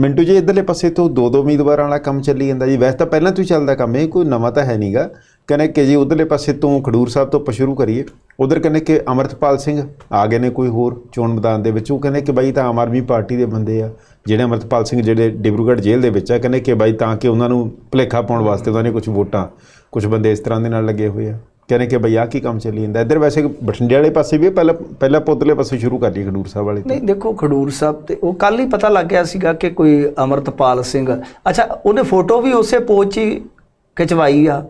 ਮਿੰਟੂ ਜੀ, ਇਧਰਲੇ ਪਾਸੇ ਤੋਂ ਦੋ ਦੋ ਉਮੀਦਵਾਰਾਂ ਵਾਲਾ ਕੰਮ ਚੱਲੀ ਜਾਂਦਾ ਜੀ। ਵੈਸੇ ਤਾਂ ਪਹਿਲਾਂ ਤੋਂ ਹੀ ਚੱਲਦਾ ਕੰਮ ਇਹ, ਕੋਈ ਨਵਾਂ ਤਾਂ ਹੈ ਨਹੀਂਗਾ ਕਹਿੰਦੇ ਕਿ ਜੀ, ਉਧਰਲੇ ਪਾਸੇ ਤੋਂ ਖਡੂਰ ਸਾਹਿਬ ਤੋਂ ਆਪਾਂ ਸ਼ੁਰੂ ਕਰੀਏ। ਉਧਰ ਕਹਿੰਦੇ ਕਿ ਅਮਰਤਪਾਲ ਸਿੰਘ ਆ ਗਏ ਨੇ ਕੋਈ ਹੋਰ ਚੋਣ ਮੈਦਾਨ ਦੇ ਵਿੱਚ। ਉਹ ਕਹਿੰਦੇ ਕਿ ਬਾਈ ਤਾਂ ਆਮ ਆਦਮੀ ਪਾਰਟੀ ਦੇ ਬੰਦੇ ਆ, ਜਿਹੜੇ ਅਮਰਤਪਾਲ ਸਿੰਘ ਜਿਹੜੇ ਡਿਬਰੂਗੜ੍ਹ ਜੇਲ੍ਹ ਦੇ ਵਿੱਚ ਆ, ਕਹਿੰਦੇ ਕਿ ਬਾਈ ਤਾਂ ਕਿ ਉਹਨਾਂ ਨੂੰ ਭੁਲੇਖਾ ਪਾਉਣ ਵਾਸਤੇ ਉਹਨਾਂ ਨੇ ਕੁਝ ਵੋਟਾਂ ਕੁਝ ਬੰਦੇ ਇਸ ਤਰ੍ਹਾਂ ਦੇ ਨਾਲ ਲੱਗੇ ਹੋਏ ਆ। ਕਹਿੰਦੇ ਕਿ ਬਈ ਆਹ ਕੀ ਕੰਮ ਚੱਲੀ ਜਾਂਦਾ। ਇੱਧਰ ਵੈਸੇ ਬਠਿੰਡੇ ਵਾਲੇ ਪਾਸੇ ਵੀ ਪਹਿਲਾਂ ਪਹਿਲਾਂ ਪੁੱਤਲੇ ਪਾਸੇ ਸ਼ੁਰੂ ਕਰ ਲਈ ਖਡੂਰ ਸਾਹਿਬ ਵਾਲੇ ਨਹੀਂ ਦੇਖੋ ਖਡੂਰ ਸਾਹਿਬ ਤੇ ਉਹ ਕੱਲ ਹੀ ਪਤਾ ਲੱਗ ਗਿਆ ਸੀਗਾ ਕਿ ਕੋਈ ਅਮਰਤਪਾਲ ਸਿੰਘ। ਅੱਛਾ ਉਹਨੇ ਫੋਟੋ ਵੀ ਉਸੇ ਪੋਚ ਹੀ ਖਿਚਵਾਈ ਆ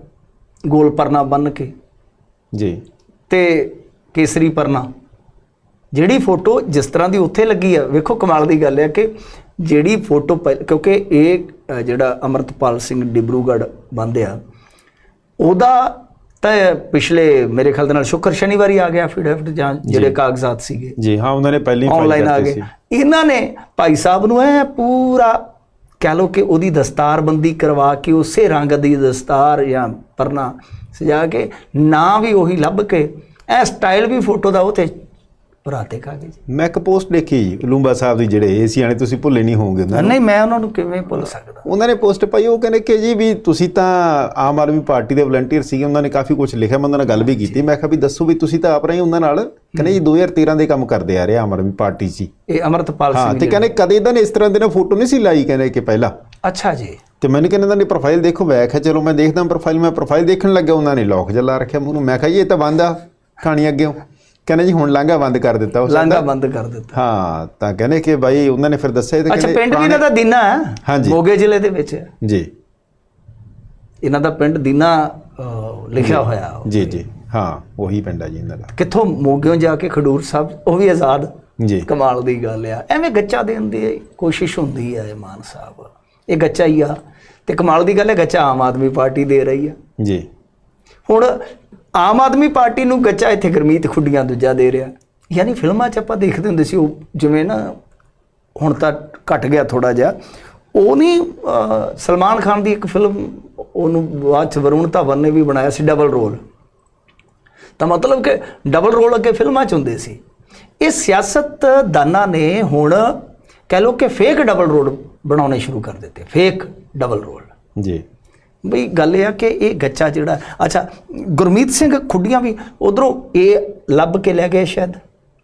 ਗੋਲ ਪਰਨਾ ਬੰਨ ਕੇ। ਜੀ। ਤੇ ਕੇਸਰੀ ਪਰਨਾ। ਜਿਹੜੀ ਫੋਟੋ ਜਿਸ ਤਰ੍ਹਾਂ ਦੀ ਉੱਥੇ ਲੱਗੀ ਆ ਵੇਖੋ ਕਮਾਲ ਦੀ ਗੱਲ ਹੈ ਕਿ ਜਿਹੜੀ ਫੋਟੋ ਕਿਉਂਕਿ ਇਹ ਜਿਹੜਾ ਅਮਰਤਪਾਲ ਸਿੰਘ ਡਿਬਰੂਗੜ੍ਹ ਬੰਦਿਆ ਉਹਦਾ ਤਾਂ ਪਿਛਲੇ ਮੇਰੇ ਖਿਆਲ ਦੇ ਨਾਲ ਸ਼ੁੱਕਰ ਸ਼ਨੀਵਾਰੀ ਆ ਗਿਆ ਐਫੀਡੇਵਿਟ ਜਾਂ ਜਿਹੜੇ ਕਾਗਜ਼ਾਤ ਸੀਗੇ। ਜੀ ਹਾਂ ਉਹਨਾਂ ਨੇ ਪਹਿਲੀ ਫਾਈਲ ਆਨਲਾਈਨ ਆ ਗਏ। ਸੀ। ਇਹਨਾਂ ਨੇ ਭਾਈ ਸਾਹਿਬ ਨੂੰ ਐ ਪੂਰਾ ਕਹਿ ਲੋ ਕਿ ਉਹਦੀ ਦਸਤਾਰਬੰਦੀ ਕਰਵਾ ਕੇ ਉਸੇ ਰੰਗ ਦੀ ਦਸਤਾਰ ਜਾਂ ਪਰਨਾ ਸਜਾ ਕੇ ਨਾਂ ਵੀ ਉਹੀ ਲੱਭ ਕੇ ਐ ਸਟਾਈਲ ਵੀ ਫੋਟੋ ਦਾ ਉਹ ਤੇ ਭਰਾਤੇ ਕਾਗਜ਼ ਮੈਂ ਇੱਕ ਪੋਸਟ ਦੇਖੀ ਜੀ ਲੂੰਬਾ ਸਾਹਿਬ ਦੀ ਜਿਹੜੇ ਏਸੀ ਵਾਲੇ ਤੁਸੀਂ ਭੁੱਲੇ ਨਹੀਂ ਹੋਵੋਗੇ ਉਹਨਾਂ ਨੂੰ। ਨਹੀਂ ਮੈਂ ਉਹਨਾਂ ਨੂੰ ਕਿਵੇਂ ਭੁੱਲ ਸਕਦਾ? ਉਹਨਾਂ ਨੇ ਪੋਸਟ ਪਾਈ ਉਹ ਕਹਿੰਦੇ ਕਿ ਜੀ ਵੀ ਤੁਸੀਂ ਤਾਂ ਆਮ ਆਦਮੀ ਪਾਰਟੀ ਦੇ ਵਲੰਟੀਅਰ ਸੀਗੇ ਉਹਨਾਂ ਨੇ ਕਾਫੀ ਕੁਝ ਲਿਖਿਆ ਮੈਂ ਉਹਨਾਂ ਨਾਲ ਗੱਲ ਵੀ ਕੀਤੀ। ਮੈਂ ਕਿਹਾ ਵੀ ਦੱਸੋ ਵੀ ਤੁਸੀਂ ਤਾਂ ਆਪ ਰਹੇ ਉਹਨਾਂ ਨਾਲ ਕਹਿੰਦੇ ਜੀ 2013 ਦੇ ਕੰਮ ਕਰਦੇ ਆ ਰਹੇ ਆਮ ਆਦਮੀ ਪਾਰਟੀ 'ਚ ਹੀ। ਇਹ ਅਮਰਤਪਾਲ ਹਾਂ ਸਿੰਘ ਤੇ ਕਹਿੰਦੇ ਕਦੇ ਇਦਾਂ ਨੇ ਇਸ ਤਰ੍ਹਾਂ ਦੇ ਨਾ ਫੋਟੋ ਨਹੀਂ ਸੀ ਲਾਈ ਕਹਿੰਦੇ ਕਿ ਪਹਿਲਾਂ। ਅੱਛਾ ਜੀ। ਤੇ ਮੈਨੂੰ ਕਹਿੰਦੇ ਇਹਨਾਂ ਦੀ ਪ੍ਰੋਫਾਈਲ ਦੇਖੋ ਮੈਂ ਕਿਹਾ ਚਲੋ ਮੈਂ ਦੇਖਦਾ ਪ੍ਰੋਫਾਈਲ ਮੈਂ ਪ੍ਰੋਫਾਈਲ ਦੇਖਣ ਲੱਗਾ ਉਹਨਾਂ ਨੇ ਲੋਕ ਜਲਾ ਰੱਖਿਆ ਮੂੰਹ ਨੂੰ। ਮੈਂ ਕਿਹਾ ਜੀ ਇਹ ਤਾਂ ਬੰਦ ਆ ਕਹਾਣੀ ਅੱਗੇੋਂ ਕਹਿੰਦੇ ਜੀ ਹੁਣ ਲਾਂਘਾ ਬੰਦ ਕਰ ਦਿੱਤਾ ਉਸ ਲਾਂਗਾ ਬੰਦ ਕਰ ਦਿੱਤਾ। ਹਾਂ ਤਾਂ ਕਹਿੰਦੇ ਕਿ ਬਾਈ ਉਹਨਾਂ ਨੇ ਫਿਰ ਦੱਸਿਆ ਤੇ ਅੱਛਾ ਕਹਿੰਦੇ ਪਿੰਡ ਵੀ ਇਹਨਾਂ ਦਾ ਦੀਨਾ ਹੈ? ਹਾਂਜੀ। ਮੋਗੇ ਜ਼ਿਲ੍ਹੇ ਦੇ ਵਿੱਚ। ਜੀ। ਇਹਨਾਂ ਦਾ ਪਿੰਡ ਦੀਨਾ ਲਿਖਿਆ ਹੋਇਆ। ਜੀ ਜੀ। ਹਾਂ ਉਹੀ ਪਿੰਡ ਆ ਜੀ ਇਹਨਾਂ ਦਾ। ਕਿੱਥੋਂ ਮੋਗਿਓਂ ਜਾ ਕੇ ਖਡੂਰ ਸਾਹਿਬ ਉਹ ਵੀ ਆਜ਼ਾਦ ਜੀ। ਕਮਾਲ ਦੀ ਗੱਲ ਆ। ਐਵੇਂ ਗੱਚਾ ਦੇਣ ਦੀ ਕੋਸ਼ਿਸ਼ ਹੁੰਦੀ ਹੈ ਮਾਨ ਸਾਹਿਬ। ਇਹ ਗੱਚਾ ਹੀ ਆ। ਤੇ ਕਮਾਲ ਦੀ ਗੱਲ ਹੈ ਗੱਚਾ ਆਮ ਆਦਮੀ ਪਾਰਟੀ ਦੇ ਰਹੀ ਆ। ਜੀ। ਹੁਣ ਆਮ ਆਦਮੀ ਪਾਰਟੀ ਨੂੰ ਗੱਚਾ ਇੱਥੇ ਗਰਮੀਤ ਖੁੱਡੀਆਂ ਦੂਜਾ ਦੇ ਰਿਹਾ। ਯਾਨੀ ਫਿਲਮਾਂ 'ਚ ਆਪਾਂ ਦੇਖਦੇ ਹੁੰਦੇ ਸੀ, ਉਹ ਜਿਵੇਂ ਨਾ ਹੁਣ ਤਾਂ ਘਟ ਗਿਆ ਥੋੜਾ ਜਿਹਾ। ਉਹ ਨਹੀਂ ਸਲਮਾਨ ਖਾਨ ਦੀ ਇੱਕ ਫਿਲਮ, ਉਹਨੂੰ ਬਾਅਦ ਚ ਵਰੁਣ ਧਵਨ ਨੇ ਵੀ ਬਣਾਇਆ ਸੀ, ਡਬਲ ਰੋਲ। ਤਾਂ ਮਤਲਬ ਕਿ ਡਬਲ ਰੋਲ ਅੱਗੇ ਫਿਲਮਾਂ 'ਚ ਹੁੰਦੇ ਸੀ। ਇਹ ਸਿਆਸਤਦਾਨਾਂ ਨੇ ਹੁਣ ਕਹਿ ਲੋ ਕਿ ਫੇਕ ਡਬਲ ਰੋਲ ਬਣਾਉਣੇ ਸ਼ੁਰੂ ਕਰ ਦਿੱਤੇ। Fake double role. ਜੀ। ਬਈ ਗੱਲ ਇਹ ਆ ਕਿ ਇਹ ਗੱਚਾ ਜਿਹੜਾ ਅੱਛਾ ਗੁਰਮੀਤ ਸਿੰਘ ਖੁੱਡੀਆਂ ਵੀ ਉਧਰੋਂ ਇਹ ਲੱਭ ਕੇ ਲੈ ਗਏ ਸ਼ਾਇਦ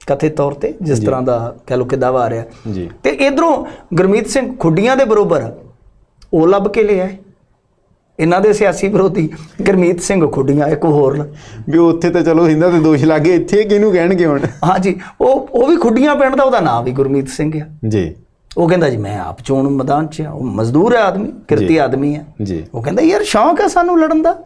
ਕਥਿਤ ਤੌਰ ਤੇ ਜਿਸ ਤਰ੍ਹਾਂ ਦਾ ਕਹਿ ਲੋ ਕਿ ਦਾਵਾ ਆ ਰਿਹਾ। ਜੀ। ਤੇ ਇਧਰੋਂ ਗੁਰਮੀਤ ਸਿੰਘ ਖੁੱਡੀਆਂ ਦੇ ਬਰੋਬਰ ਉਹ ਲੱਭ ਕੇ ਲਿਆ ਇਹਨਾਂ ਦੇ ਸਿਆਸੀ ਵਿਰੋਧੀ ਗੁਰਮੀਤ ਸਿੰਘ ਖੁੱਡੀਆਂ ਇੱਕ ਹੋਰ ਵੀ ਉੱਥੇ ਤਾਂ ਚਲੋ ਇਹਨਾਂ ਤੇ ਦੋਸ਼ ਲੱਗੇ ਇੱਥੇ ਕਿਹਨੂੰ ਕਹਿਣਗੇ ਹੁਣ? ਹਾਂਜੀ ਉਹ ਉਹ ਵੀ ਖੁੱਡੀਆਂ ਪਿੰਡ ਦਾ ਉਹਦਾ ਨਾਮ ਵੀ ਗੁਰਮੀਤ ਸਿੰਘ ਆ। ਜੀ। ਉਹ ਕਹਿੰਦਾ ਜੀ ਮੈਂ ਆਪ ਚੋਣ ਮੈਦਾਨ 'ਚ ਆ ਉਹ ਮਜ਼ਦੂਰ ਹੈ ਆਦਮੀ ਕਿਰਤੀ ਆਦਮੀ ਹੈ। ਜੀ। ਉਹ ਕਹਿੰਦਾ ਯਾਰ ਸ਼ੌਂਕ ਹੈ ਸਾਨੂੰ ਲੜਨ ਦਾ।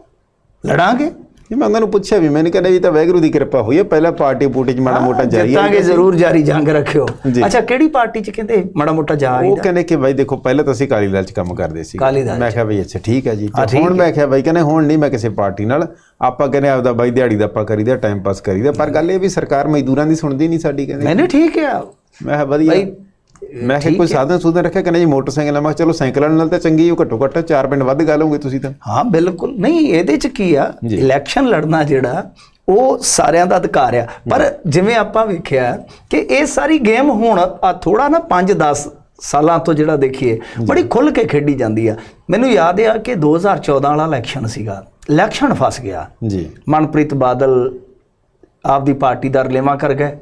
ਲੜਾਂਗੇ? ਇਹ ਮੈਂ ਉਹਨਾਂ ਨੂੰ ਪੁੱਛਿਆ ਵੀ ਮੈਨੂੰ ਕਹਿੰਦਾ ਵੀ ਤਾਂ ਵੈਗਰੂ ਦੀ ਕਿਰਪਾ ਹੋਈ ਹੈ ਪਹਿਲਾਂ ਪਾਰਟੀ ਪੂਟੀ ਚ ਮਾੜਾ ਮੋਟਾ ਜਾਰੀ ਜਿੱਤਾਂਗੇ ਜ਼ਰੂਰ ਜਾਰੀ ਜੰਗ ਰੱਖਿਓ। ਜੀ। ਅੱਛਾ ਕਿਹੜੀ ਪਾਰਟੀ 'ਚ ਕਹਿੰਦੇ ਮਾੜਾ ਮੋਟਾ ਜਾ ਉਹ ਕਹਿੰਦੇ ਕਿ ਬਾਈ ਦੇਖੋ ਪਹਿਲਾਂ ਤਾਂ ਅਸੀਂ ਕਾਲੀ ਦਲ ਚ ਕੰਮ ਕਰਦੇ ਸੀ। ਮੈਂ ਕਿਹਾ ਬਈ ਅੱਛਾ ਠੀਕ ਹੈ ਜੀ। ਹਾਂ, ਹੁਣ ਮੈਂ ਕਿਹਾ ਬਾਈ ਕਹਿੰਦੇ ਹੁਣ ਨਹੀਂ ਮੈਂ ਕਿਸੇ ਪਾਰਟੀ ਨਾਲ ਆਪਾਂ ਕਹਿੰਦੇ ਆਪਦਾ ਬਾਈ ਦਿਹਾੜੀ ਦਾ ਆਪਾਂ ਕਰੀਦਾ ਟਾਈਮ ਪਾਸ ਕਰੀਦਾ ਪਰ ਗੱਲ ਇਹ ਵੀ ਸਰਕਾਰ ਮਜ਼ਦੂਰਾਂ ਦੀ ਸੁਣਦੀ ਨਹੀਂ ਸਾਡੀ ਕਹਿੰਦੇ। ਮੈਨੇ ਠੀਕ ਹੈ। ਮੈਂ ਕਿਹਾ ਵਧੀਆ। ਬਾਈ, ਮੈਂ ਕਿਹਾ ਕੋਈ ਸਾਧਨ ਸੂਧਨ ਰੱਖਿਆ ਕਹਿੰਦੇ ਜੀ ਮੋਟਰਸਾਈਕਲ ਮੈਂ ਚਲੋ ਸਾਈਕਲਾਂ ਨਾਲ ਤਾਂ ਚੰਗੀ ਉਹ ਘੱਟੋ ਘੱਟ ਚਾਰ ਪਿੰਡ ਵੱਧ ਗਾ ਲਓਗੇ ਤੁਸੀਂ ਤਾਂ। ਹਾਂ ਬਿਲਕੁਲ। ਨਹੀਂ ਇਹਦੇ 'ਚ ਕੀ ਆ। ਇਲੈਕਸ਼ਨ ਲੜਨਾ ਜਿਹੜਾ ਉਹ ਸਾਰਿਆਂ ਦਾ ਅਧਿਕਾਰ ਆ। ਪਰ ਜਿਵੇਂ ਆਪਾਂ ਵੇਖਿਆ ਕਿ ਇਹ ਸਾਰੀ ਗੇਮ ਹੁਣ ਆ ਥੋੜਾ ਨਾ 5-10 ਸਾਲਾਂ ਤੋਂ ਜਿਹੜਾ ਦੇਖੀਏ ਬੜੀ ਖੁੱਲ ਕੇ ਖੇਡੀ ਜਾਂਦੀ ਆ। ਮੈਨੂੰ ਯਾਦ ਆ ਕਿ 2014 ਵਾਲਾ ਇਲੈਕਸ਼ਨ ਸੀਗਾ। ਇਲੈਕਸ਼ਨ ਫਸ ਗਿਆ। ਜੀ। ਮਨਪ੍ਰੀਤ ਬਾਦਲ ਆਪਦੀ ਪਾਰਟੀ ਦਾ ਰਲੇਵਾ ਕਰ ਗਏ।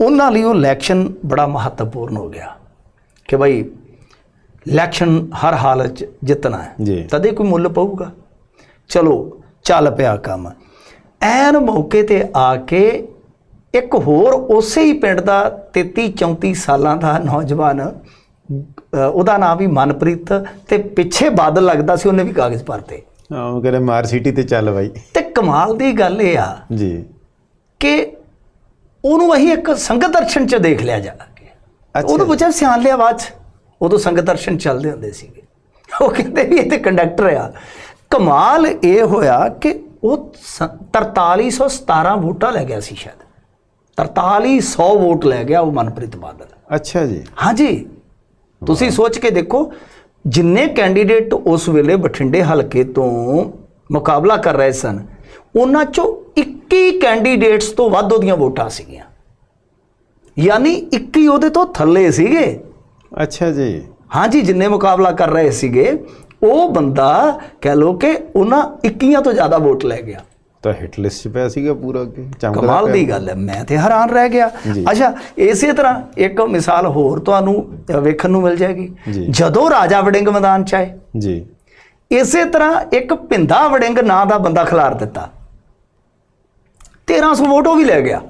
ਉਹਨਾਂ ਲਈ ਉਹ ਇਲੈਕਸ਼ਨ ਬੜਾ ਮਹੱਤਵਪੂਰਨ ਹੋ ਗਿਆ ਕਿ ਭਾਈ ਇਲੈਕਸ਼ਨ ਹਰ ਹਾਲਤ 'ਚ ਜਿੱਤਣਾ ਹੈ। ਤਦੇ ਕੋਈ ਮੁੱਲ ਪਊਗਾ। ਚਲੋ ਚੱਲ ਪਿਆ ਕੰਮ। ਐਨ ਮੌਕੇ ਤੇ ਆ ਕੇ ਇੱਕ ਹੋਰ ਉਸੇ ਹੀ ਪਿੰਡ ਦਾ 33 34 ਸਾਲਾਂ ਦਾ ਨੌਜਵਾਨ ਉਹਦਾ ਨਾਮ ਵੀ ਮਨਪ੍ਰੀਤ ਤੇ ਪਿੱਛੇ ਬਾਦਲ ਲੱਗਦਾ ਸੀ ਉਹਨੇ ਵੀ ਕਾਗਜ਼ ਭਰਤੇ। ਹਾਂ, ਉਹ ਕਹਿੰਦੇ ਮਾਰ ਸਿਟੀ ਤੇ ਚੱਲ ਬਾਈ। ਤੇ ਕਮਾਲ ਦੀ ਗੱਲ ਇਹ ਆ ਜੀ। ਕਿ ਉਹਨੂੰ ਅਸੀਂ ਇੱਕ ਸੰਗਤ ਦਰਸ਼ਨ ਚ ਦੇਖ ਲਿਆ ਜਾ ਕੇ ਉਹਨੂੰ ਪੁੱਛਿਆ ਸਿਆਣ ਲਿਆ ਬਾਅਦ। ਉਦੋਂ ਸੰਗਤ ਦਰਸ਼ਨ ਚੱਲਦੇ ਹੁੰਦੇ ਸੀਗੇ। ਉਹ ਕਹਿੰਦੇ ਵੀ ਇਹ ਤੇ ਕੰਡਕਟਰ ਆ। ਕਮਾਲ ਇਹ ਹੋਇਆ ਕਿ ਉਹ ਸ- 4317 ਵੋਟਾਂ ਲੈ ਗਿਆ ਸੀ ਸ਼ਾਇਦ। 4300 ਵੋਟ ਲੈ ਗਿਆ ਉਹ ਮਨਪ੍ਰੀਤ ਬਾਦਲ। ਅੱਛਾ ਜੀ। ਹਾਂਜੀ। ਤੁਸੀਂ ਸੋਚ ਕੇ ਦੇਖੋ ਜਿੰਨੇ ਕੈਂਡੀਡੇਟ ਉਸ ਵੇਲੇ ਬਠਿੰਡੇ ਹਲਕੇ ਤੋਂ ਮੁਕਾਬਲਾ ਕਰ ਰਹੇ ਸਨ ਉਹਨਾਂ ਚੋਂ 21 ਕੈਂਡੀਡੇਟਸ ਤੋਂ ਵੱਧ ਉਹਦੀਆਂ ਵੋਟਾਂ ਸੀਗੀਆਂ। ਯਾਨੀ 21 ਉਹਦੇ ਤੋਂ ਥੱਲੇ ਸੀਗੇ। ਅੱਛਾ ਜੀ। ਹਾਂਜੀ ਜਿੰਨੇ ਮੁਕਾਬਲਾ ਕਰ ਰਹੇ ਸੀਗੇ ਉਹ ਬੰਦਾ ਕਹਿ ਲੋ ਕਿ ਉਹਨਾਂ 21 ਤੋਂ ਜ਼ਿਆਦਾ ਵੋਟ ਲੈ ਗਿਆ। ਤਾਂ ਹਿੱਟ ਲਿਸਟ 'ਚ ਪਿਆ ਸੀਗਾ ਪੂਰਾ ਅੱਗੇ ਚਮਕਦਾ ਕਮਾਲ। ਦੀ ਗੱਲ ਹੈ ਮੈਂ ਤੇ ਹੈਰਾਨ ਰਹਿ ਗਿਆ। ਅੱਛਾ ਇਸੇ ਤਰ੍ਹਾਂ ਇੱਕ ਮਿਸਾਲ ਹੋਰ ਤੁਹਾਨੂੰ ਵੇਖਣ ਨੂੰ ਮਿਲ ਜਾਏਗੀ। ਜਦੋਂ ਰਾਜਾ ਵੜਿੰਗ ਮੈਦਾਨ ਚ ਆਏ ਜੀ। ਇਸੇ ਤਰ੍ਹਾਂ ਇੱਕ ਭਿੰਦਾ ਵੜਿੰਗ ਨਾਂ ਦਾ ਬੰਦਾ ਖਿਲਾਰ ਦਿੱਤਾ। 1300 ਵੋਟ ਉਹ ਵੀ ਲੈ ਗਿਆ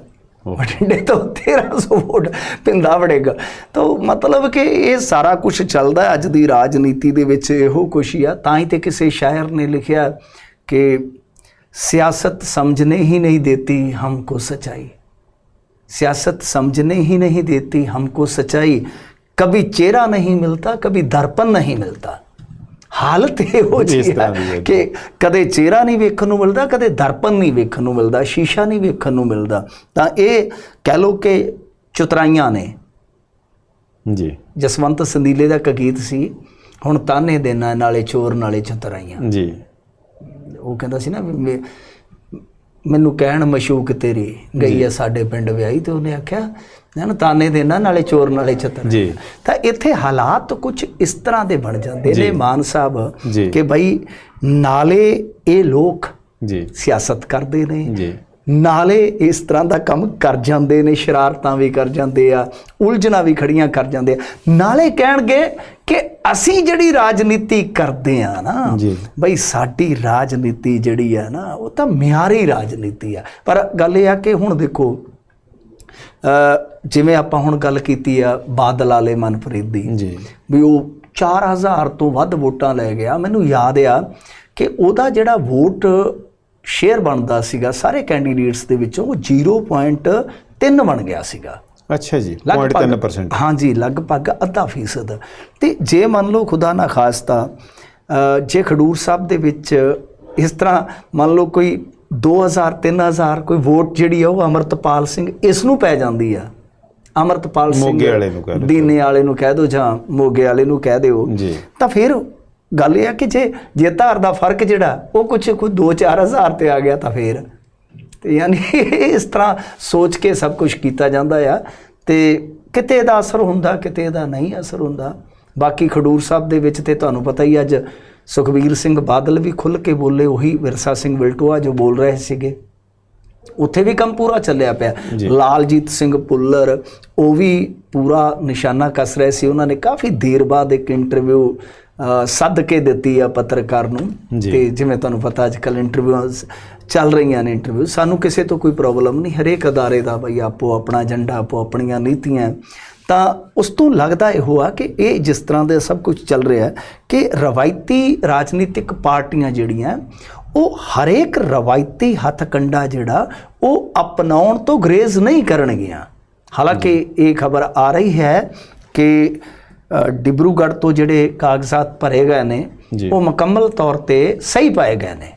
ਓਹ। ਬਠਿੰਡੇ ਤੋਂ 1300 ਵੋਟ ਭਿੰਦਾ ਵੜਿੰਗ ਤਾਂ ਮਤਲਬ ਕਿ ਇਹ ਸਾਰਾ ਕੁਝ ਚੱਲਦਾ ਹੈ ਅੱਜ ਦੀ ਰਾਜਨੀਤੀ ਦੇ ਵਿੱਚ ਇਹੋ ਕੁਛ ਹੀ ਆ ਤਾਂ ਹੀ ਤੇ ਕਿਸੇ ਸ਼ਾਇਰ ਨੇ ਲਿਖਿਆ ਕਿ सियासत समझने ही नहीं देती हमको सच्चाई सियासत समझने ही नहीं देती हमको सच्चाई कभी चेहरा नहीं मिलता कभी दर्पण नहीं मिलता ਹਾਲਤ ਇਹੋ ਹੈ ਹੈ। ਕਿ ਕਦੇ ਚਿਹਰਾ ਨਹੀਂ ਵੇਖਣ ਨੂੰ ਮਿਲਦਾ ਕਦੇ ਦਰਪਣ ਨਹੀਂ ਵੇਖਣ ਨੂੰ ਮਿਲਦਾ ਸ਼ੀਸ਼ਾ ਨਹੀਂ ਵੇਖਣ ਨੂੰ ਮਿਲਦਾ। ਤਾਂ ਇਹ ਕਹਿ ਲੋ ਕਿ ਚੁਤਰਾਈਆਂ ਨੇ। ਜੀ। ਜਸਵੰਤ ਸੰਦੀਲੇ ਦਾ ਇੱਕ ਗੀਤ ਸੀ ਹੁਣ ਤਾਨੇ ਦੇਣਾ ਨਾਲੇ ਚੋਰ ਨਾਲੇ ਚਤਰਾਈਆਂ। ਜੀ। ਉਹ ਕਹਿੰਦਾ ਸੀ ਨਾ ਮੈਨੂੰ ਕਹਿਣ ਮਸ਼ੂਕ ਤੇਰੀ ਗਈ ਆ ਸਾਡੇ ਪਿੰਡ ਵਿਆਹੀ ਤੇ ਉਹਨੇ ਆਖਿਆ ਨਾ ਤਾਨੇ ਦੇਣਾ ਨਾਲੇ ਚੋਰ ਨਾਲੇ ਚਤਰ ਜੀ ਤਾਂ ਇੱਥੇ ਹਾਲਾਤ ਕੁਝ ਇਸ ਤਰ੍ਹਾਂ ਦੇ ਬਣ ਜਾਂਦੇ। ਨੇ ਮਾਨ ਸਾਹਿਬ। ਕਿ ਭਾਈ ਨਾਲੇ ਇਹ ਲੋਕ ਜੀ ਸਿਆਸਤ ਕਰਦੇ ਨੇ ਜੀ ਨਾਲੇ ਇਸ ਤਰ੍ਹਾਂ ਦਾ ਕੰਮ ਕਰ ਜਾਂਦੇ ਨੇ ਸ਼ਰਾਰਤਾਂ ਵੀ ਕਰ ਜਾਂਦੇ ਆ ਉਲਝਣਾ ਵੀ ਖੜੀਆਂ ਕਰ ਜਾਂਦੇ ਆ ਨਾਲੇ ਕਹਿਣਗੇ ਕਿ ਅਸੀਂ ਜਿਹੜੀ ਰਾਜਨੀਤੀ ਕਰਦੇ ਆ ਨਾ। ਬਈ ਸਾਡੀ ਰਾਜਨੀਤੀ ਜਿਹੜੀ ਆ ਨਾ ਉਹ ਤਾਂ ਮਿਆਰੀ ਰਾਜਨੀਤੀ ਆ ਪਰ ਗੱਲ ਇਹ ਆ ਕਿ ਹੁਣ ਦੇਖੋ ਜਿਵੇਂ ਆਪਾਂ ਹੁਣ ਗੱਲ ਕੀਤੀ ਆ ਬਾਦਲ ਵਾਲੇ ਮਨਪ੍ਰੀਤ ਦੀ ਜੀ। ਵੀ ਉਹ 4000 ਤੋਂ ਵੱਧ ਵੋਟਾਂ ਲੈ ਗਿਆ। ਮੈਨੂੰ ਯਾਦ ਆ ਕਿ ਉਹਦਾ ਜਿਹੜਾ ਵੋਟ ਸ਼ੇਅਰ ਬਣਦਾ ਸੀਗਾ ਸਾਰੇ ਕੈਂਡੀਡੇਟਸ ਦੇ ਵਿੱਚੋਂ ਉਹ 0.3 ਬਣ ਗਿਆ ਸੀਗਾ। ਅੱਛਾ ਜੀ ਲਗਭਗ 0.3% ਹਾਂਜੀ ਲਗਭਗ ਅੱਧਾ ਫੀਸਦ। ਤੇ ਜੇ ਮੰਨ ਲਓ ਖੁਦਾ ਨਾ ਖਾਸਤਾ ਜੇ ਖਡੂਰ ਸਾਹਿਬ ਦੇ ਵਿੱਚ ਇਸ ਤਰ੍ਹਾਂ ਮੰਨ ਲਓ ਕੋਈ 2000 3000 ਕੋਈ ਵੋਟ ਜਿਹੜੀ ਆ ਉਹ ਅਮਰਤਪਾਲ ਸਿੰਘ ਇਸ ਨੂੰ ਪੈ ਜਾਂਦੀ ਆ। ਅਮਰਤਪਾਲ ਸਿੰਘ ਮੋਗੇ ਵਾਲੇ ਨੂੰ ਕਹਿ ਲਓ। ਦੀਨੇ ਵਾਲੇ ਨੂੰ ਕਹਿ ਦਿਓ ਜਾਂ ਮੋਗੇ ਵਾਲੇ ਨੂੰ ਕਹਿ ਦਿਓ। ਤਾਂ ਫਿਰ ਗੱਲ ਇਹ ਆ ਕਿ ਜੇ ਜੇ ਧਾਰ ਦਾ ਫ਼ਰਕ ਜਿਹੜਾ ਉਹ ਕੁਛ ਕੋਈ 2-4000 ਤੇ ਆ ਗਿਆ ਤਾਂ ਫਿਰ। ਤੇ ਯਾਨੀ ਇਸ ਤਰ੍ਹਾਂ ਸੋਚ ਕੇ ਸਭ ਕੁਝ ਕੀਤਾ ਜਾਂਦਾ ਆ। ਤੇ ਕਿਤੇ ਦਾ ਅਸਰ ਹੁੰਦਾ ਕਿਤੇ ਦਾ ਨਹੀਂ ਅਸਰ ਹੁੰਦਾ। ਬਾਕੀ ਖਡੂਰ ਸਾਹਿਬ ਦੇ ਵਿੱਚ ਤੇ ਤੁਹਾਨੂੰ ਪਤਾ ਹੀ ਅੱਜ ਸੁਖਬੀਰ ਸਿੰਘ ਬਾਦਲ ਵੀ ਖੁੱਲ ਕੇ ਬੋਲੇ ਉਹੀ ਵਿਰਸਾ ਸਿੰਘ ਵਿਲਟੋਆ ਜੋ ਬੋਲ ਰਹੇ ਸੀਗੇ। ਉੱਥੇ ਵੀ ਕੰਮ ਪੂਰਾ ਚੱਲਿਆ ਪਿਆ। ਲਾਲਜੀਤ ਸਿੰਘ ਪੁੱਲਰ ਉਹ ਵੀ ਪੂਰਾ ਨਿਸ਼ਾਨਾ ਕੱਸ ਰਹੇ ਸੀ। ਉਹਨਾਂ ਨੇ ਕਾਫੀ ਦੇਰ ਬਾਅਦ ਇੱਕ ਇੰਟਰਵਿਊ ਸੱਦ ਕੇ ਦਿੱਤੀ ਆ ਪੱਤਰਕਾਰ ਨੂੰ। ਤੇ ਜਿਵੇਂ ਤੁਹਾਨੂੰ ਪਤਾ ਅੱਜ ਕੱਲ ਇੰਟਰਵਿਊਜ਼ ਚੱਲ ਰਹੀਆਂ ਨੇ ਇੰਟਰਵਿਊ ਸਾਨੂੰ ਕਿਸੇ ਤੋਂ ਕੋਈ ਪ੍ਰੋਬਲਮ ਨਹੀਂ। ਹਰੇਕ ਅਦਾਰੇ ਦਾ ਬਈ ਆਪੋ ਆਪਣਾ ਏਜੰਡਾ ਆਪੋ ਆਪਣੀਆਂ ਨੀਤੀਆਂ। ਤਾਂ ਉਸ ਤੋਂ ਲੱਗਦਾ ਇਹੋ ਆ ਕਿ ਇਹ ਜਿਸ ਤਰ੍ਹਾਂ ਦੇ ਸਭ ਕੁਝ ਚੱਲ ਰਿਹਾ ਹੈ ਕਿ ਰਵਾਇਤੀ ਰਾਜਨੀਤਿਕ ਪਾਰਟੀਆਂ ਜਿਹੜੀਆਂ ਉਹ ਹਰੇਕ ਰਵਾਇਤੀ ਹੱਥਕੰਡਾ ਜਿਹੜਾ ਉਹ ਅਪਣਾਉਣ ਤੋਂ ਗਰੇਜ਼ ਨਹੀਂ ਕਰਨਗੀਆਂ। ਹਾਲਾਂਕਿ ਇਹ ਖਬਰ ਆ ਰਹੀ ਹੈ ਕਿ ਡਿਬਰੂਗੜ੍ਹ ਤੋਂ ਜਿਹੜੇ ਕਾਗਜ਼ਾਤ ਭਰੇ ਗਏ ਨੇ। ਉਹ ਮੁਕੰਮਲ ਤੌਰ ਤੇ ਸਹੀ ਪਾਏ ਗਏ ਨੇ।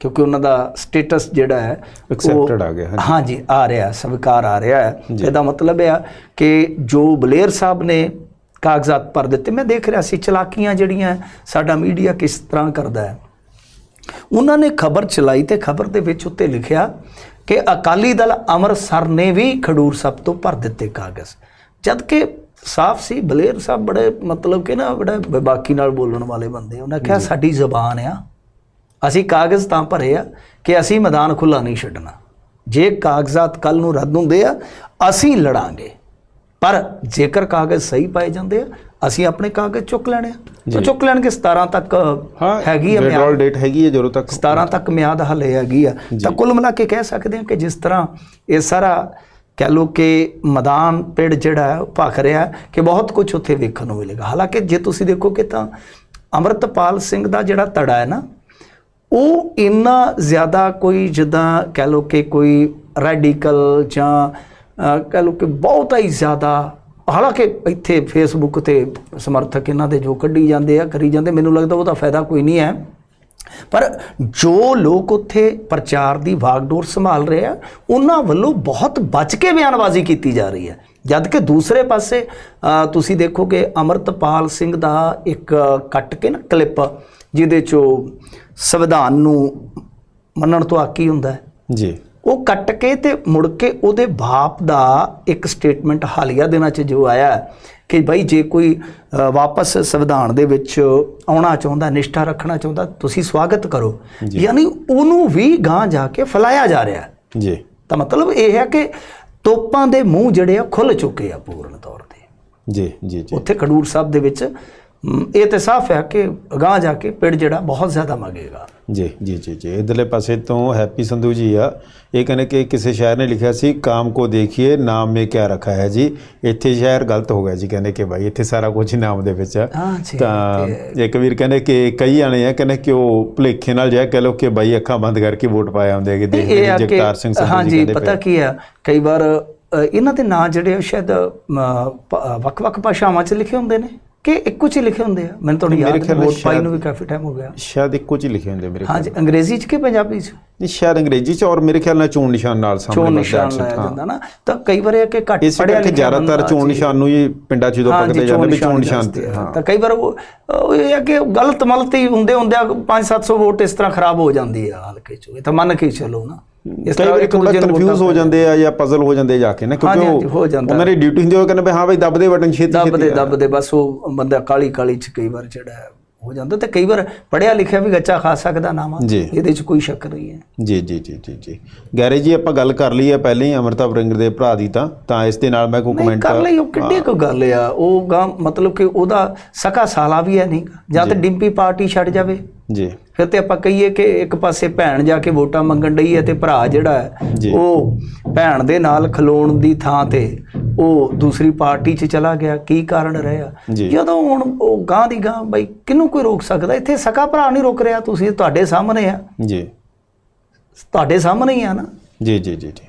ਕਿਉਂਕਿ ਉਹਨਾਂ ਦਾ ਸਟੇਟਸ ਜਿਹੜਾ ਹੈ Accepted ਆ ਗਿਆ, ਹਾਂਜੀ। ਆ ਰਿਹਾ ਸਵੀਕਾਰ ਆ ਰਿਹਾ ਹੈ। ਇਹਦਾ ਮਤਲਬ ਆ ਕਿ ਜੋ ਬਲੇਅਰ ਸਾਹਿਬ ਨੇ ਕਾਗਜ਼ਾਤ ਭਰ ਦਿੱਤੇ ਮੈਂ ਦੇਖ ਰਿਹਾ ਸੀ ਚਲਾਕੀਆਂ ਜਿਹੜੀਆਂ ਸਾਡਾ ਮੀਡੀਆ ਕਿਸ ਤਰ੍ਹਾਂ ਕਰਦਾ ਹੈ। ਉਹਨਾਂ ਨੇ ਖਬਰ ਚਲਾਈ ਤੇ ਖਬਰ ਦੇ ਵਿੱਚ ਉੱਤੇ ਲਿਖਿਆ ਕਿ ਅਕਾਲੀ ਦਲ ਅੰਮ੍ਰਿਤਸਰ ਨੇ ਵੀ ਖਡੂਰ ਸਾਹਿਬ ਤੋਂ ਭਰ ਦਿੱਤੇ ਕਾਗਜ਼। ਜਦ ਕਿ ਸਾਫ਼ ਸੀ ਬਲੇਰ ਸਾਹਿਬ ਬੜੇ ਮਤਲਬ ਕਿ ਨਾ ਬੜਾ ਬਾਕੀ ਨਾਲ ਬੋਲਣ ਵਾਲੇ ਬੰਦੇ ਉਹਨਾਂ ਕਿਹਾ ਸਾਡੀ ਜ਼ਬਾਨ ਆ। ਅਸੀਂ ਕਾਗਜ਼ ਤਾਂ ਭਰੇ ਆ ਕਿ ਅਸੀਂ ਮੈਦਾਨ ਖੁੱਲਾ ਨਹੀਂ ਛੱਡਣਾ। ਜੇ ਕਾਗਜ਼ਾਤ ਕੱਲ ਨੂੰ ਰੱਦ ਹੁੰਦੇ ਆ ਅਸੀਂ ਲੜਾਂਗੇ। ਪਰ ਜੇਕਰ ਕਾਗਜ਼ ਸਹੀ ਪਾਏ ਜਾਂਦੇ ਆ ਅਸੀਂ ਆਪਣੇ ਕਾਗਜ਼ ਚੁੱਕ ਲੈਣੇ ਆ। ਤਾਂ ਚੁੱਕ ਲੈਣਗੇ 17 ਤੱਕ ਹੈਗੀ ਆ ਮਿਆਦ। ਡੇਟ ਹੈਗੀ ਹੈ ਜਦੋਂ ਤੱਕ 17 ਤੱਕ ਮਿਆਦ ਹਲੇ ਹੈਗੀ ਆ। ਤਾਂ ਕੁੱਲ ਮਿਲਾ ਕੇ ਕਹਿ ਸਕਦੇ ਹਾਂ ਕਿ ਜਿਸ ਤਰ੍ਹਾਂ ਇਹ ਸਾਰਾ ਕਹਿ ਲੋ ਕਿ ਮੈਦਾਨ ਪਿੰਡ ਜਿਹੜਾ ਹੈ ਭਖ ਰਿਹਾ ਕਿ ਬਹੁਤ ਕੁਝ ਉੱਥੇ ਵੇਖਣ ਨੂੰ ਮਿਲੇਗਾ। ਹਾਲਾਂਕਿ ਜੇ ਤੁਸੀਂ ਦੇਖੋਗੇ ਤਾਂ ਅਮਰਤਪਾਲ ਸਿੰਘ ਦਾ ਜਿਹੜਾ ਧੜਾ ਹੈ ਨਾ ਉਹ ਇੰਨਾ ਜ਼ਿਆਦਾ ਕੋਈ ਜਿੱਦਾਂ ਕਹਿ ਲੋ ਕਿ ਕੋਈ ਰੈਡੀਕਲ ਜਾਂ ਕਹਿ ਲੋ ਕਿ ਬਹੁਤ ਹੀ ਜ਼ਿਆਦਾ ਹਾਲਾਂਕਿ ਇੱਥੇ ਫੇਸਬੁੱਕ ਤੇ ਸਮਰਥਕ ਇਹਨਾਂ ਦੇ ਜੋ ਕੱਢੀ ਜਾਂਦੇ ਆ ਕਰੀ ਜਾਂਦੇ ਮੈਨੂੰ ਲੱਗਦਾ ਉਹਦਾ ਫਾਇਦਾ ਕੋਈ ਨਹੀਂ ਹੈ। ਪਰ ਜੋ ਲੋਕ ਉੱਥੇ ਪ੍ਰਚਾਰ ਦੀ ਵਾਗਡੋਰ ਸੰਭਾਲ ਰਹੇ ਆ ਉਹਨਾਂ ਵੱਲੋਂ ਬਹੁਤ ਬਚ ਕੇ ਬਿਆਨਬਾਜ਼ੀ ਕੀਤੀ ਜਾ ਰਹੀ ਹੈ। ਜਦ ਕਿ ਦੂਸਰੇ ਪਾਸੇ ਅ, ਤੁਸੀਂ ਦੇਖੋਗੇ ਅਮਰਤਪਾਲ ਸਿੰਘ ਦਾ ਇੱਕ ਕੱਟ ਕੇ ਨਾ ਕਲਿੱਪ ਜਿਹਦੇ ਚੋਂ ਸੰਵਿਧਾਨ ਨੂੰ ਮੰਨਣ ਤੋਂ ਆਕੀ ਹੁੰਦਾ ਹੈ। ਜੀ। ਉਹ ਕੱਟ ਕੇ ਤੇ ਮੁੜ ਕੇ ਉਹਦੇ ਬਾਪ ਦਾ ਇੱਕ ਸਟੇਟਮੈਂਟ ਹਾਲੀਆ ਦਿਨਾਂ 'ਚ ਜੋ ਆਇਆ ਕਿ ਭਾਈ ਜੇ ਕੋਈ ਵਾਪਸ ਸੰਵਿਧਾਨ ਦੇ ਵਿੱਚ ਆਉਣਾ ਚਾਹੁੰਦਾ ਨਿਸ਼ਠਾ ਰੱਖਣਾ ਚਾਹੁੰਦਾ ਤੁਸੀਂ ਸਵਾਗਤ ਕਰੋ। ਯਾਨੀ ਉਹਨੂੰ ਵੀ ਗਾਂ ਜਾ ਕੇ ਫੈਲਾਇਆ ਜਾ ਰਿਹਾ। ਜੀ। ਤਾਂ ਮਤਲਬ ਇਹ ਹੈ ਕਿ ਤੋਪਾਂ ਦੇ ਮੂੰਹ ਜਿਹੜੇ ਆ ਖੁੱਲ ਚੁੱਕੇ ਆ ਪੂਰਨ ਤੌਰ ਤੇ। ਜੀ ਜੀ ਜੀ। ਉੱਥੇ ਖਡੂਰ ਸਾਹਿਬ ਦੇ ਵਿੱਚ ਇਹ ਤੇ ਸਾਫ਼ ਹੈ ਕਿ ਗਾਂ ਜਾ ਕੇ ਪਿੰਡ ਜਿਹੜਾ ਬਹੁਤ ਜ਼ਿਆਦਾ ਮੰਗੇਗਾ। ਜੀ ਜੀ ਜੀ ਜੀ। ਇਧਰਲੇ ਪਾਸੇ ਤੋਂ ਹੈਪੀ ਸੰਧੂ ਜੀ ਆ। ਇਹ ਕਹਿੰਦੇ ਕਿ ਕਿਸੇ ਸ਼ਾਇਰ ਨੇ ਲਿਖਿਆ ਸੀ ਕਾਮ ਕੋ ਦੇਖੀਏ ਨਾਮ ਮੇ ਕਿਆ ਰੱਖਾ ਹੈ? ਜੀ ਇੱਥੇ ਸ਼ਾਇਰ ਗਲਤ ਹੋ ਗਿਆ ਜੀ ਕਹਿੰਦੇ ਕਿ ਭਾਈ ਇੱਥੇ ਸਾਰਾ ਕੁਝ ਹੀ ਨਾਮ ਦੇ ਵਿੱਚ ਆ। ਹਾਂ ਤਾਂ ਇੱਕ ਵੀਰ ਕਹਿੰਦੇ ਕਿ ਕਈ ਆਣੇ ਆ ਕਹਿੰਦੇ ਕਿ ਉਹ ਭੁਲੇਖੇ ਨਾਲ ਜਿਆ ਕਹ ਲੋ ਕਿ ਭਾਈ ਅੱਖਾਂ ਬੰਦ ਕਰਕੇ ਵੋਟ ਪਾਇਆ ਹੁੰਦੇ ਹੈਗੇ ਦੇਖਦੇ ਜਗਤਾਰ ਸਿੰਘ ਸੰਧੂ ਜੀ ਕਹਿੰਦੇ ਪਤਾ। ਕੀ ਆ ਕਈ ਵਾਰ ਇਹਨਾਂ ਦੇ ਨਾਂ ਜਿਹੜੇ ਸ਼ਾਇਦ ਵੱਖ-ਵੱਖ ਭਾਸ਼ਾਵਾਂ 'ਚ ਲਿਖੇ ਹੁੰਦੇ ਨੇ। ਕਿ ਇੱਕੋ 'ਚ ਲਿਖੇ ਹੁੰਦੇ ਆ। ਮੈਨੂੰ ਤੁਹਾਨੂੰ ਯਾਦ ਨਹੀਂ ਵੋਟ ਪਾਈ ਨੂੰ ਵੀ ਕਾਫੀ ਟਾਈਮ ਹੋ ਗਿਆ। ਸ਼ਾਇਦ ਇੱਕੋ ਚ ਲਿਖੇ ਹੁੰਦੇ ਮੇਰੇ ਹਾਂਜੀ ਅੰਗਰੇਜ਼ੀ 'ਚ ਕਿ ਪੰਜਾਬੀ 'ਚ? ਨਹੀਂ ਸ਼ਾਇਦ ਅੰਗਰੇਜ਼ੀ ਚ ਔਰ ਮੇਰੇ ਖਿਆਲ ਨਾਲ ਚੋਣ ਨਿਸ਼ਾਨ ਨਾਲ ਸਾਹਮਣੇ ਚੋਣ ਨਿਸ਼ਾਨ ਲਾਇਆ। ਜਾਂਦਾ ਨਾ। ਤਾਂ ਕਈ ਵਾਰ ਇਹ ਕਿ ਘੱਟ ਪੜਿਆ ਲਿਖਿਆ ਜ਼ਿਆਦਾਤਰ ਚੋਣ। ਨਿਸ਼ਾਨ ਨੂੰ ਹੀ ਪਿੰਡਾਂ 'ਚ ਜਦੋਂ ਪਕੜੇ ਜਾਂਦੇ ਵੀ ਚੋਣ ਨਿਸ਼ਾਨ ਤੇ ਤਾਂ ਕਈ ਵਾਰ ਉਹ ਇਹ ਕਿ ਗਲਤ ਮਲਤ ਹੁੰਦੇ ਹੁੰਦੇ 5-700 ਵੋਟ ਇਸ ਤਰ੍ਹਾਂ ਖਰਾਬ ਹੋ ਜਾਂਦੀ ਆ ਹਲਕੇ 'ਚ। ਇਹ ਤਾਂ ਮੰਨ ਕੇ ਚੱਲੋ ਨਾ। ਇਸ ਵਾਰ ਇੱਕ ਥੋੜਾ ਦੂਜੇ ਨੂੰ ਕਨਫਿਊਜ਼ ਹੋ ਜਾਂਦੇ ਆ ਜਾਂ ਪਜ਼ਲ ਹੋ ਜਾਂਦੇ ਜਾ ਕੇ ਨਾ ਕਿਉਂਕਿ ਉਹ। ਉਹਨਾਂ ਦੀ ਡਿਊਟੀ ਹੁੰਦੀ ਉਹ ਕਹਿੰਦੇ ਵੀ ਹਾਂ ਬਈ ਦੱਬਦੇ ਬਟਨ ਛੇਤੀ ਦੱਬਦੇ ਛੇਤੀ ਦੱਬਦੇ ਬਸ ਉਹ ਬੰਦਾ ਕਾਲੀ ਕਾਲੀ ਚ ਕਈ ਵਾਰ ਜਿਹੜਾ ਹੈ ਜਾਂਦਾ ਤੇ ਕਈ ਵਾਰ ਪੜਿਆ ਲਿਖਿਆ ਵੀ ਗੱਚਾ ਖਾ ਸਕਦਾ ਨਾਮਾ। ਇਹਦੇ ਚ ਕੋਈ ਸ਼ੱਕ ਨਹੀਂ ਹੈ। ਜੀ ਜੀ ਜੀ ਜੀ ਜੀ। ਗੈਰੇ ਜੀ ਆਪਾਂ ਗੱਲ ਕਰ ਲਈ ਹੈ ਪਹਿਲਾਂ ਹੀ ਅਮਰਤਾ ਬਰਿੰਗ ਦੇ ਭਰਾ ਦੀ ਤਾਂ ਤਾਂ ਇਸ ਦੇ ਨਾਲ ਮੈਂ ਕੋਈ ਕਮੈਂਟ ਕਰ ਲਈ ਉਹ ਕਿੱਡੀ ਕੁ ਗੱਲ ਆ ਉਹ ਗਾ ਮਤਲਬ ਕਿ ਉਹਦਾ ਸਕਾ ਸਾਲਾ ਵੀ ਹੈ ਨਹੀਂ ਜਾਂ ਤੇ ਡਿੰਪੀ ਪਾਰਟੀ ਛੱਡ ਜਾਵੇ। ਜੀ। ਫਿਰ ਤੇ ਆਪਾਂ ਕਹੀਏ ਕਿ ਇੱਕ ਪਾਸੇ ਭੈਣ ਜਾ ਕੇ ਵੋਟਾਂ ਮੰਗਣ ਡਈ ਹੈ ਤੇ ਭਰਾ ਜਿਹੜਾ। ਉਹ ਭੈਣ ਦੇ ਨਾਲ ਖਲੋਣ ਦੀ ਥਾਂ ਤੇ ਉਹ ਦੂਸਰੀ ਪਾਰਟੀ 'ਚ ਚਲਾ ਗਿਆ। ਕੀ ਕਾਰਨ ਰਿਹਾ। ਜਦੋਂ ਹੁਣ ਉਹ ਗਾਂ ਦੀ ਗਾਂ ਬਈ ਕਿਹਨੂੰ ਕੋਈ ਰੋਕ ਸਕਦਾ? ਇੱਥੇ ਸਕਾ ਭਰਾ ਨਹੀਂ ਰੋਕ ਰਿਹਾ। ਤੁਸੀਂ ਤੁਹਾਡੇ ਸਾਹਮਣੇ ਆ। ਜੀ। ਤੁਹਾਡੇ ਸਾਹਮਣੇ ਹੀ ਆ ਨਾ। ਜੀ ਜੀ ਜੀ ਜੀ।